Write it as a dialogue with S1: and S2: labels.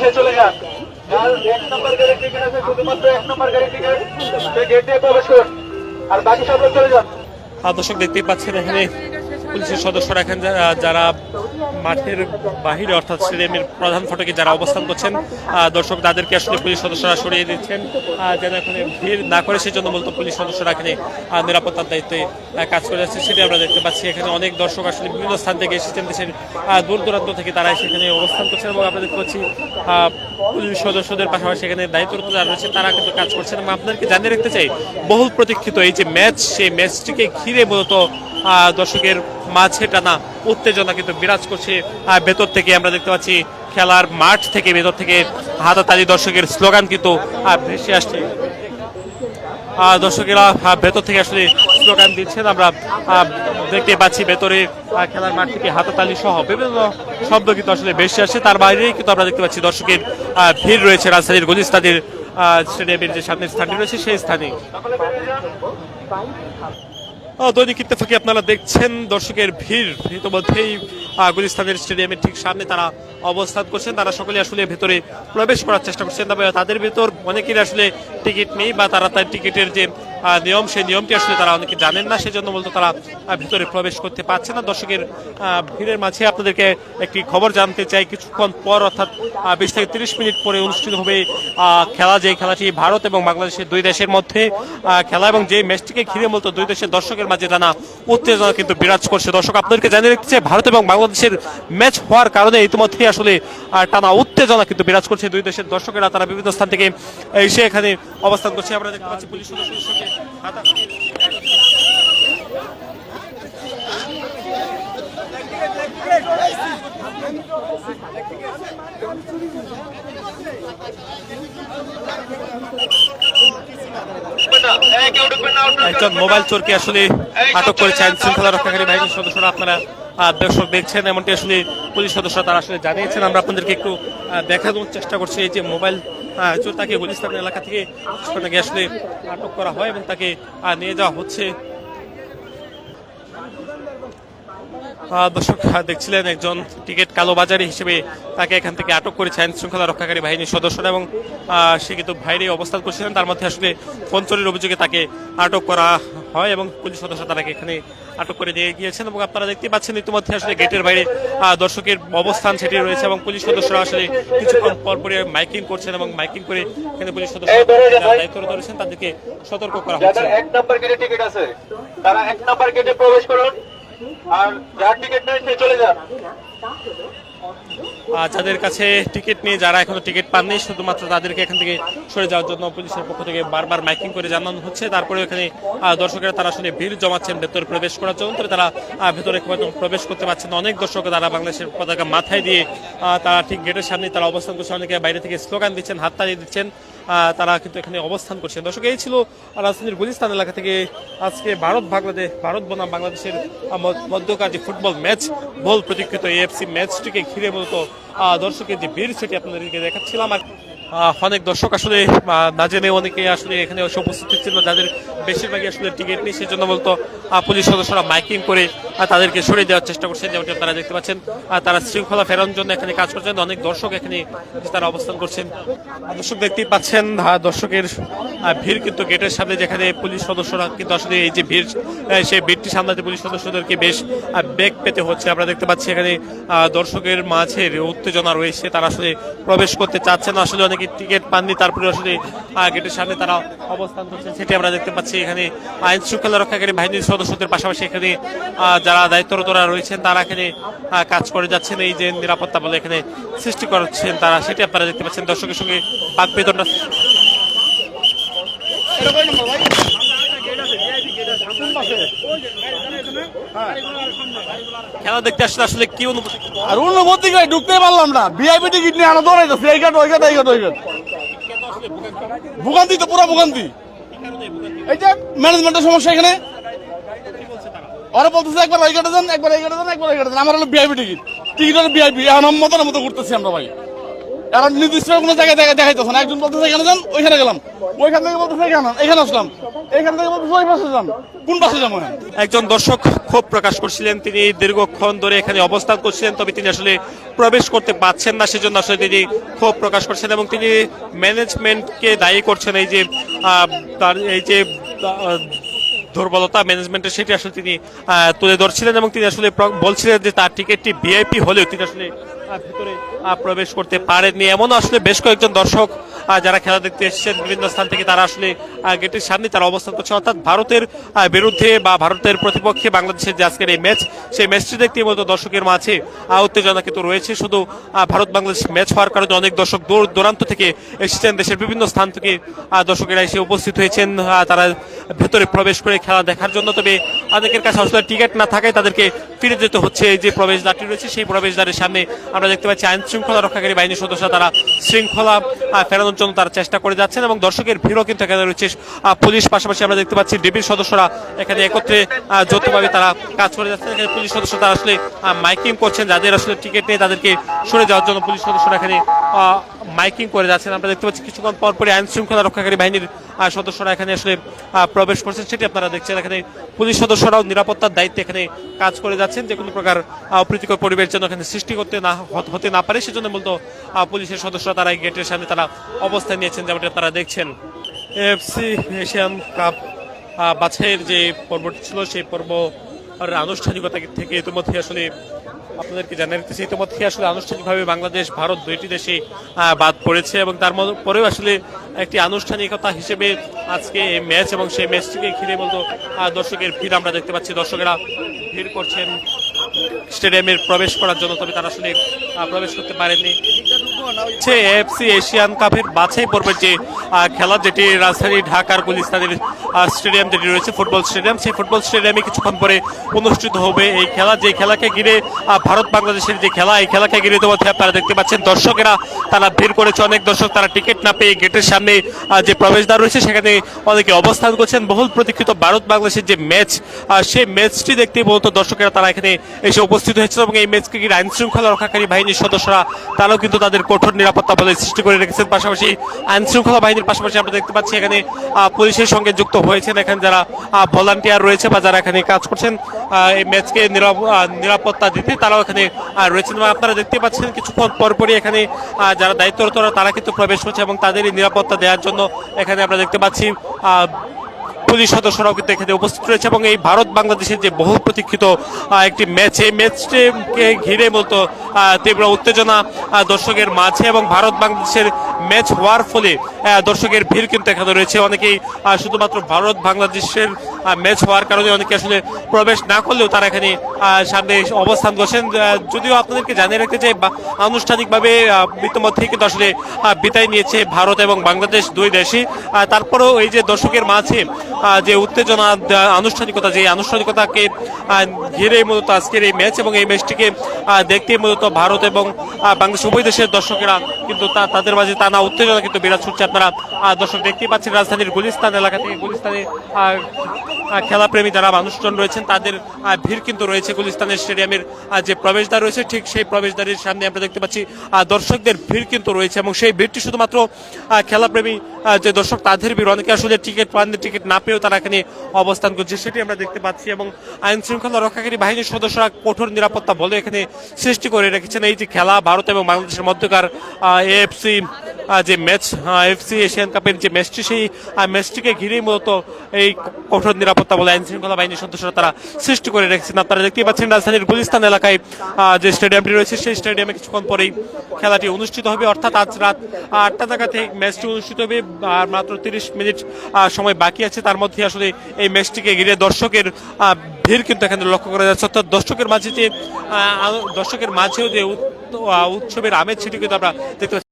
S1: সে চলে এক নম্বর টিকিট আছে, শুধুমাত্র এক নম্বর গেট দিয়ে আর বাকি সব লোক চলে যান
S2: দর্শক দেখতেই পাচ্ছেন এখানে পুলিশের সদস্যরা এখানে যারা- মাঠের বাহিরে অর্থাৎ স্টেডিয়ামের প্রধান ফটকে যারা অবস্থান করছেন দর্শক তাদেরকে আসলে পুলিশ সদস্যরা সরিয়ে দিচ্ছেন যেন এখানে ভিড় না করে সেই জন্য মূলত পুলিশ সদস্যরা এখানে নিরাপত্তার দায়িত্বে কাজ করে যাচ্ছে। সেটি আমরা দেখতে পাচ্ছি। এখানে অনেক দর্শক আসলে বিভিন্ন স্থান থেকে এসেছেন, দেশের দূর দূরান্ত থেকে তারা সেখানে অবস্থান করছেন এবং আমরা দেখতে পাচ্ছি সদস্যদের পাশাপাশি এখানে দায়িত্বরত যারা রয়েছে, তারা কিন্তু কাজ করছেন। এবং আপনাদেরকে জানিয়ে রাখতে চাই, বহুল প্রতীক্ষিত এই যে ম্যাচ, সেই ম্যাচটিকে ঘিরে মূলত দর্শকের মাঝে টানা উত্তেজনা কিন্তু বিরাজ করছে ভেতর থেকে আমরা দেখতে পাচ্ছি খেলার মাঠ থেকে, ভেতর থেকে হাতাতালি দর্শকের স্লোগান কিন্তু ভেসে আসছে। দর্শকেরা ভেতর থেকে আসলে স্লোগান দিচ্ছেন। আমরা দেখতে পাচ্ছি ভেতরে খেলার মাঠ থেকে হাতাতালি সহ বিভিন্ন শব্দ কিন্তু আসলে বেশি আসছে। তার বাইরেই কিন্তু আমরা দেখতে পাচ্ছি দর্শকের ভিড় রয়েছে রাজধানীর গলিস্তাদের স্টেডিয়ামের যে সামনের স্থানটি রয়েছে, সেই স্থানে। দৈনিক ইত্তেফাকে আপনারা দেখছেন দর্শকের ভিড়। ইতিমধ্যেই গুলিস্তানের স্টেডিয়ামের ঠিক সামনে তারা অবস্থান করছেন। তারা সকলে আসলে ভেতরে প্রবেশ করার চেষ্টা করছেন। তবে তাদের ভেতর অনেকের আসলে টিকিট নেই বা তারা তার টিকিটের যে নিয়ম সেই নিয়মটি আসলে তারা অনেকে জানেন না? সেজন্য বলতে তারা ভিতরে প্রবেশ করতে পারছে না। দর্শকের ভিড়ের মাঝে আপনাদেরকে একটি খবর জানতে চাই। কিছুক্ষণ পর অর্থাৎ বিশ থেকে তিরিশ মিনিট পরে অনুষ্ঠিত হবে খেলা। যে খেলাটি ভারত এবং বাংলাদেশের দুই দেশের মধ্যে খেলা এবং যে ম্যাচটিকে ঘিরে মূলত দুই দেশের দর্শকের মাঝে টানা উত্তেজনা কিন্তু বিরাজ করছে। দর্শক আপনাদেরকে জানিয়ে রাখতে চাই, ভারত এবং বাংলাদেশের ম্যাচ হওয়ার কারণে ইতিমধ্যেই আসলে টানা উত্তেজনা কিন্তু বিরাজ করছে দুই দেশের দর্শকেরা। তারা বিভিন্ন স্থান থেকে এসে এখানে অবস্থান করছে। আমরা দেখতে পাচ্ছি পুলিশ সদস্যদের একজন মোবাইল চোরকে আসলে আটক করেছে আইন শৃঙ্খলা রক্ষাকারী বাহিনীর সদস্যরা। আপনারা দর্শক দেখছেন, এমনটি আসলে পুলিশ সদস্যরা তারা আসলে জানিয়েছেন। আমরা আপনাদেরকে একটু দেখানোর চেষ্টা করছি এই যে মোবাইল তাকে গুলিস্তান এলাকা থেকে সেখানে আসলে আটক করা হয় এবং তাকে নিয়ে যাওয়া হচ্ছে। দর্শক দেখছিলেন একজন টিকিট কালোবাজারি হিসেবে তাকে এখান থেকে আটক করেছে আইন শৃঙ্খলা রক্ষাকারী বাহিনীর সদস্যরা এবং সে কিন্তু বাইরে অবস্থান করছিলেন তার মধ্যে আসলে ফোন চুরির অভিযোগে তাকে আটক করা হয় এবং পুলিশ সদস্য তারাকে এখানে আটক করে নিয়ে গিয়েছেন এবং আপনারা দেখতে পাচ্ছেন ইতিমধ্যে আসলে গেটের বাইরে দর্শকের অবস্থান সেটি রয়েছে এবং পুলিশ সদস্যরা আসলে কিছুক্ষণ পর পরে মাইকিং করছেন এবং মাইকিং করে এখানে পুলিশ সদস্য। দায়িত্ব ধরেছেন তাদেরকে সতর্ক করা হচ্ছে
S1: যাদের এক নম্বর গেটে টিকিট আছে তারা এক নম্বর গেটে প্রবেশ করুন আর যার টিকিট নেই সে চলে যান
S2: যাদের কাছে টিকিট নিয়ে যারা এখনও টিকিট পাননি, শুধুমাত্র তাদেরকে এখান থেকে সরে যাওয়ার জন্য পুলিশের পক্ষ থেকে বারবার মাইকিং করে জানানো হচ্ছে। তারপরে এখানে দর্শকেরা তারা আসলে ভিড় জমাচ্ছেন, ভেতরে প্রবেশ করার জন্য। তবে তারা ভেতরে প্রবেশ করতে পারছেন অনেক দর্শক তারা বাংলাদেশের পতাকা মাথায় দিয়ে তারা ঠিক গেটের সামনে তারা অবস্থান করছে অনেকে বাইরে থেকে স্লোগান দিচ্ছেন, হাততালি দিচ্ছেন। তারা কিন্তু এখানে অবস্থান করছেন। দর্শক, এই ছিল রাজধানীর গুলিস্তান এলাকা থেকে আজকে ভারত বাংলাদেশ, ভারত বনাম বাংলাদেশের মধ্যকার যে ফুটবল ম্যাচ, বল প্রতীক্ষিত এএফসি ম্যাচটিকে ঘিরে মূলত দর্শকের যে ভিড় সেটি আপনাদেরকে দেখাচ্ছিলাম। আর অনেক দর্শক আসলে না জেনে অনেকে আসলে এখানে উপস্থিত ছিল যাদের বেশিরভাগই আসলে টিকিট নেই, সেজন্য বলতো পুলিশ সদস্যরা মাইকিং করে তাদেরকে সরিয়ে দেওয়ার চেষ্টা করছেন যেমনটি আপনারা দেখতে পাচ্ছেন। তারা শৃঙ্খলা ফেরানোর জন্য এখানে কাজ করছেন, অনেক দর্শক এখানে তারা অবস্থান করছেন। দর্শক দেখতেই পাচ্ছেন দর্শকের ভিড় কিন্তু গেটের সামনে, যেখানে পুলিশ সদস্যরা কিন্তু আসলে এই যে ভিড় সেই ভিড়টি সামলাতে পুলিশ সদস্যদেরকে বেশ বেগ পেতে হচ্ছে। আমরা দেখতে পাচ্ছি এখানে দর্শকের মাঝে উত্তেজনা রয়েছে, তারা আসলে প্রবেশ করতে চাচ্ছেন আসলে অনেকে টিকিট পাননি, তারপরে আসলে গেটের সামনে তারা অবস্থান করছেন, সেটি আমরা দেখতে পাচ্ছি। এখানে আইন শৃঙ্খলা রক্ষাকারী বাহিনীর সদস্যদের পাশাপাশি এখানে যারা দায়িত্বরতরা রয়েছেন তারা এখানে কাজ করে যাচ্ছেন। এই যে নিরাপত্তা বলে এখানে সৃষ্টি করছেন তারা, সেটি আপনারা দেখতে পাচ্ছেন। দর্শকের সঙ্গে বাক খেলা দেখতে আসলে আসলে কি অনুভূতি?
S3: আর অনুমতি গাই ঢুকতে পারলাম না। ভিআইপি টিকিট নিয়ে আনা দৌড়াইতেছে। এই ঘাট, ওই ঘাট, এই ঘাট, ওই ঘাট। ভোগান্তি তো পুরো ভোগান্তি। এই ম্যানেজমেন্টের সমস্যা এখানে? ওরা বলতেছে, একবার ওই ঘাটে যান, একবার এই ঘাটে যান, একবার এই ঘাটে যান। আমার হলো ভিআইপি টিকিট টিকিট হলো ভিআইপি এখন মতন মতো ঘুরতেছি আমরা ভাই। এরা নির্দিষ্ট কোনো জায়গায় দেখা দেখাইতেছে না। একজন বলতেছে, এখানে যান, ওইখানে গেলাম। ওইখান থেকে বলতেছে, এখানে এখানে আসলাম। এখান থেকে বলতেছে, ওই পাশে যান। কোন পাশে যাব
S2: একজন দর্শক ক্ষোভ প্রকাশ করছিলেন। তিনি দীর্ঘক্ষণ ধরে এখানে অবস্থান করছিলেন, তবে তিনি আসলে প্রবেশ করতে পারছেন না। সেজন্য আসলে তিনি ক্ষোভ প্রকাশ করছেন এবং তিনি ম্যানেজমেন্টকে দায়ী করছেন। এই যে তার এই যে দুর্বলতা ম্যানেজমেন্টের সেটি আসলে তিনি তুলে ধরছিলেন এবং তিনি আসলে বলছিলেন যে তার টিকিটটি ভিআইপি হলেও তিনি আসলে ভিতরে প্রবেশ করতে পারেননি। এমন আসলে বেশ কয়েকজন দর্শক যারা খেলা দেখতে এসেছেন, বিভিন্ন স্থান থেকে তারা আসলে গেটের সামনে তারা অবস্থান করছে অর্থাৎ ভারতের বিরুদ্ধে বা ভারতের প্রতিপক্ষে বাংলাদেশের যে আজকের এই ম্যাচ, সেই ম্যাচটি দেখতে মতো দর্শকের মাঝে উত্তেজনা কিন্তু রয়েছে। শুধু ভারত বাংলাদেশ ম্যাচ হওয়ার কারণে অনেক দর্শক দূর দূরান্ত থেকে এসেছেন। দেশের বিভিন্ন স্থান থেকে দর্শকেরা এসে উপস্থিত হয়েছেন। তারা ভেতরে প্রবেশ করে খেলা দেখার জন্য। তবে অনেকের কাছে আসলে টিকিট না থাকায় তাদেরকে ফিরে যেতে হচ্ছে এই যে প্রবেশদ্বারটি রয়েছে, সেই প্রবেশদ্বারের সামনে আমরা দেখতে পাচ্ছি আইন শৃঙ্খলা রক্ষাকারী বাহিনীর সদস্যরা তারা শৃঙ্খলা ফেরানোর জন্য তারা চেষ্টা করে যাচ্ছেন এবং দর্শকের ভিড়ও কিন্তু এখানে রয়েছে। পুলিশ পাশাপাশি আমরা দেখতে পাচ্ছি ডিবির সদস্যরা এখানে একত্রে যৌথভাবে তারা কাজ করে যাচ্ছেন। এখানে পুলিশ সদস্য তারা আসলে মাইকিং করছেন, যাদের আসলে টিকিট নেই তাদেরকে সরে যাওয়ার জন্য পুলিশ সদস্যরা এখানে মাইকিং করে যাচ্ছেন। আমরা দেখতে পাচ্ছি কিছুক্ষণ পর পরে আইন শৃঙ্খলা রক্ষাকারী বাহিনীর সদস্যরা এখানে আসলে প্রবেশ করছেন। সেটি আপনারা দেখছেন। এখানে পুলিশ সদস্যরাও নিরাপত্তার দায়িত্বে এখানে কাজ করে যাচ্ছেন। যে কোনো প্রকার অপ্রীতিকর পরিবেশ যেন এখানে সৃষ্টি করতে না, হত- না পারে, সেজন্য মূলত পুলিশের সদস্যরা তারা গেটের সামনে তারা অবস্থান নিয়েছেন, যেমনটি আপনারা দেখছেন। এফসি এশিয়ান কাপ বাছাইয়ের যে পর্বটি ছিল, সেই পর্ব আনুষ্ঠানিকতা থেকে ইতিমধ্যে আসলে আপনাদেরকে জানিয়ে ইতিমধ্যে আসলে আনুষ্ঠানিকভাবে বাংলাদেশ, ভারত দুইটি দেশে বাদ পড়েছে এবং তার পরেও আসলে একটি আনুষ্ঠানিকতা হিসেবে আজকে এই ম্যাচ এবং সেই ম্যাচটিকে ঘিরে বলতো দর্শকের ভিড় আমরা দেখতে পাচ্ছি। দর্শকেরা ভিড় করছেন, স্টেডিয়ামের প্রবেশ করার জন্য, তবে তারা আসলে প্রবেশ করতে পারেননি। হচ্ছে এফসি এশিয়ান কাপের বাছাই পর্বের যে খেলা যেটি রাজধানী ঢাকার গুলিস্তানের স্টেডিয়াম যেটি রয়েছে, ফুটবল স্টেডিয়াম, সেই ফুটবল স্টেডিয়ামে কিছুক্ষণ পরে অনুষ্ঠিত হবে এই খেলা। যে খেলাকে ঘিরে ভারত বাংলাদেশের যে খেলা, এই খেলাকে ঘিরে ইতিমধ্যে আপনারা দেখতে পাচ্ছেন, দর্শকেরা তারা ভিড় করেছে, অনেক দর্শক তারা টিকিট না পেয়ে গেটের সামনে যে প্রবেশদ্বার রয়েছে, সেখানে অনেকে অবস্থান করছেন। বহুল প্রতীক্ষিত ভারত বাংলাদেশের যে ম্যাচ সেই ম্যাচটি দেখতে মূলত দর্শকেরা তারা এখানে এসে উপস্থিত হয়েছে এবং এই ম্যাচকে ঘিরে আইন শৃঙ্খলা রক্ষাকারী বাহিনীর সদস্যরা, তারাও কিন্তু তাদের কঠোর নিরাপত্তা বলে সৃষ্টি করে রেখেছেন। পাশাপাশি আইন শৃঙ্খলা বাহিনীর পাশাপাশি আমরা দেখতে পাচ্ছি এখানে পুলিশের সঙ্গে যুক্ত হয়েছেন এখানে যারা ভলান্টিয়ার রয়েছে বা যারা এখানে কাজ করছেন এই ম্যাচকে নিরাপ- নিরাপত্তা দিতে তারাও এখানে রয়েছেন এবং আপনারা দেখতে পাচ্ছেন কিছুক্ষণ পরপরই এখানে যারা দায়িত্বরতরা তারা কিন্তু প্রবেশ করছে এবং তাদেরই নিরাপত্তা দেওয়ার জন্য এখানে আমরা দেখতে পাচ্ছি পুলিশ সদস্যরাও কিন্তু এখানে উপস্থিত রয়েছে এবং এই ভারত বাংলাদেশের যে বহু প্রতীক্ষিত একটি ম্যাচ এই ম্যাচটিকে ঘিরে মূলত তীব্র উত্তেজনা দর্শকের মাঝে এবং ভারত বাংলাদেশের ম্যাচ হওয়ার ফলে দর্শকের ভিড় কিন্তু এখানে রয়েছে। অনেকেই শুধুমাত্র ভারত বাংলাদেশের ম্যাচ হওয়ার কারণে অনেকে আসলে প্রবেশ না করলেও তারা এখানে সামনে অবস্থান করছেন। যদিও আপনাদেরকে জানিয়ে রাখতে চাই আনুষ্ঠানিকভাবে ইতিমধ্যেই কিন্তু আসলে বিদায় নিয়েছে ভারত এবং বাংলাদেশ দুই দেশই। তারপরেও এই যে দর্শকের মাঝে যে উত্তেজনা আনুষ্ঠানিকতা, যে আনুষ্ঠানিকতাকে ঘিরে মূলত আজকের এই ম্যাচ এবং এই ম্যাচটিকে দেখতে মূলত ভারত এবং বাংলাদেশ, উভয় দেশের দর্শকেরা কিন্তু তাদের মাঝে টানা উত্তেজনা কিন্তু বিরাজ করছে আপনারা দর্শক দেখতেই পাচ্ছেন রাজধানীর গুলিস্তান এলাকা থেকে গুলিস্তানে খেলাপ্রেমী যারা মানুষজন রয়েছেন, তাদের ভিড় কিন্তু রয়েছে গুলিস্তানের স্টেডিয়ামের যে প্রবেশদ্বার রয়েছে, ঠিক সেই প্রবেশদ্বারের সামনে আমরা দেখতে পাচ্ছি দর্শকদের ভিড় কিন্তু রয়েছে এবং সেই ভিড়টি শুধুমাত্র খেলাপ্রেমী যে দর্শক, তাদের ভিড়, অনেকে আসলে টিকিট পাননি, টিকিট না পেয়েও তারা এখানে অবস্থান করছে, সেটি আমরা দেখতে পাচ্ছি এবং আইন শৃঙ্খলা রক্ষাকারী বাহিনীর সদস্যরা কঠোর নিরাপত্তা বলে এখানে সৃষ্টি করে রেখেছেন। এই যে খেলা, ভারত এবং বাংলাদেশের মধ্যকার এএফসি যে ম্যাচ এফসি এশিয়ান কাপের যে ম্যাচটি, সেই ম্যাচটিকে ঘিরেই মূলত এই কঠোর নিরাপত্তা বলে আইন শৃঙ্খলা বাহিনীর সদস্যরা তারা সৃষ্টি করে রেখেছেন। আপনারা দেখতেই পাচ্ছেন রাজধানীর গুলিস্তান এলাকায় যে স্টেডিয়ামটি রয়েছে, সেই স্টেডিয়ামে কিছুক্ষণ পরেই খেলাটি অনুষ্ঠিত হবে। অর্থাৎ আজ রাত আটটা এই ম্যাচটি অনুষ্ঠিত হবে, আর মাত্র তিরিশ মিনিট সময় বাকি আছে। তার মধ্যে আসলে এই ম্যাচটিকে ঘিরে দর্শকের ভিড় কিন্তু এখানে লক্ষ্য করা যাচ্ছে। অর্থাৎ দর্শকের মাঝে যে দর্শকের মাঝেও যে উৎসবের আমেজ, সেটি কিন্তু আমরা দেখতে